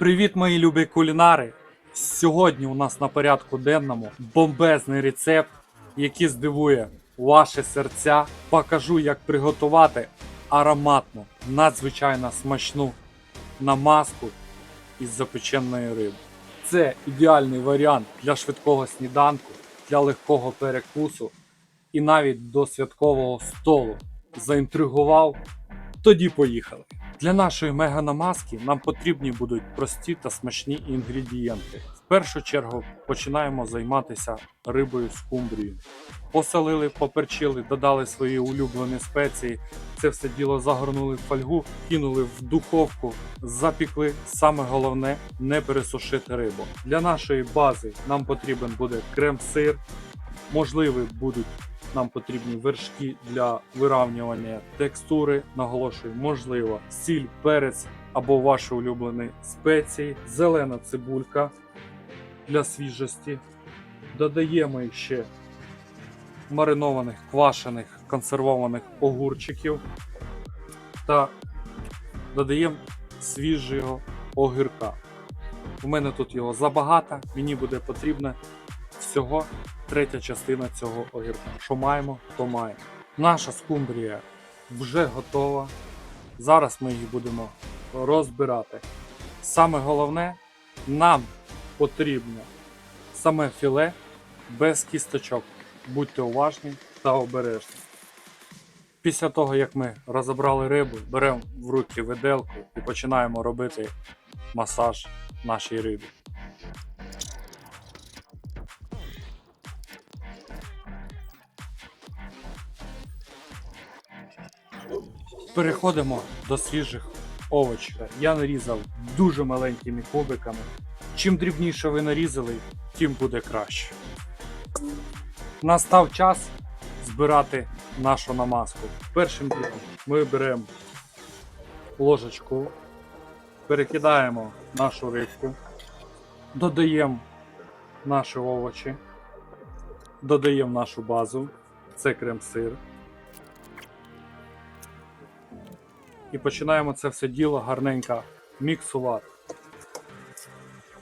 Привіт, мої любі кулінари! Сьогодні у нас на порядку денному бомбезний рецепт, який здивує ваші серця. Покажу, як приготувати ароматну, надзвичайно смачну намазку із запеченої риби. Це ідеальний варіант для швидкого сніданку, для легкого перекусу і навіть до святкового столу. Заінтригував? Тоді поїхали. Для нашої меганамазки нам потрібні будуть прості та смачні інгредієнти. В першу чергу починаємо займатися рибою скумбрією. Посолили, поперчили, додали свої улюблені спеції. Це все діло загорнули в фольгу, кинули в духовку, запікли. Саме головне не пересушити рибу. Для нашої бази нам потрібен буде крем-сир, можливі будуть нам потрібні вершки для вирівнювання текстури. Наголошую, можливо, сіль, перець або ваші улюблені спеції, зелена цибулька для свіжості. Додаємо ще маринованих, квашених, консервованих огурчиків та додаємо свіжого огірка. У мене тут його забагато, мені буде потрібно всього третя частина цього огірка. Що маємо, то маємо. Наша скумбрія вже готова. Зараз ми її будемо розбирати. Саме головне, нам потрібно саме філе без кісточок. Будьте уважні та обережні. Після того, як ми розібрали рибу, беремо в руки виделку і починаємо робити масаж нашій рибі. Переходимо до свіжих овочів. Я нарізав дуже маленькими кубиками. Чим дрібніше ви нарізали, тим буде краще. Настав час збирати нашу намазку. Першим ділом ми беремо ложечку, перекидаємо нашу рибку, додаємо наші овочі, додаємо нашу базу, це крем-сир. І починаємо це все діло гарненько міксувати.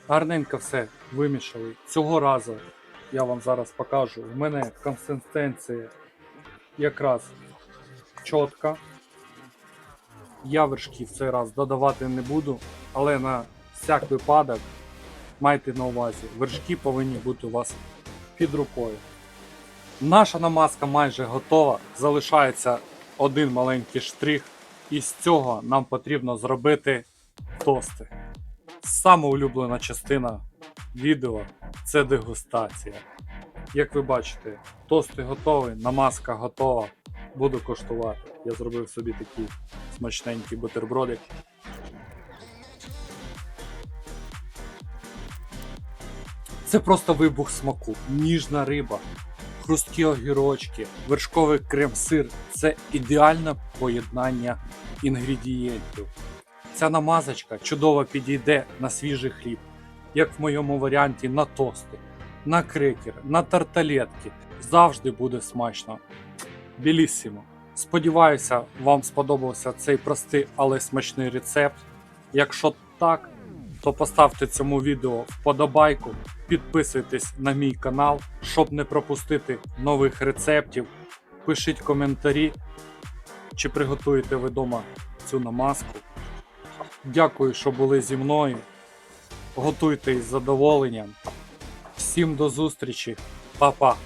Гарненько все вимішали. Цього разу я вам зараз покажу. В мене консистенція якраз чітка. Я вершки в цей раз додавати не буду, але на всяк випадок майте на увазі, вершки повинні бути у вас під рукою. Наша намазка майже готова. Залишається один маленький штрих. І з цього нам потрібно зробити тости. Саме улюблена частина відео це дегустація. Як ви бачите, тости готові, намазка готова. Буду коштувати. Я зробив собі такий смачненький бутербродик. Це просто вибух смаку. Ніжна риба, хрусткі огірочки, вершковий крем-сир це ідеальне поєднання інгредієнтів. Ця намазочка чудово підійде на свіжий хліб, як в моєму варіанті на тости, на крекери, на тарталетки. Завжди буде смачно. Білісімо. Сподіваюся, вам сподобався цей простий, але смачний рецепт. Якщо так, то поставте цьому відео вподобайку, підписуйтесь на мій канал, щоб не пропустити нових рецептів. Пишіть коментарі, чи приготуєте ви вдома цю намазку. Дякую, що були зі мною. Готуйте із задоволенням. Всім до зустрічі, Па-па!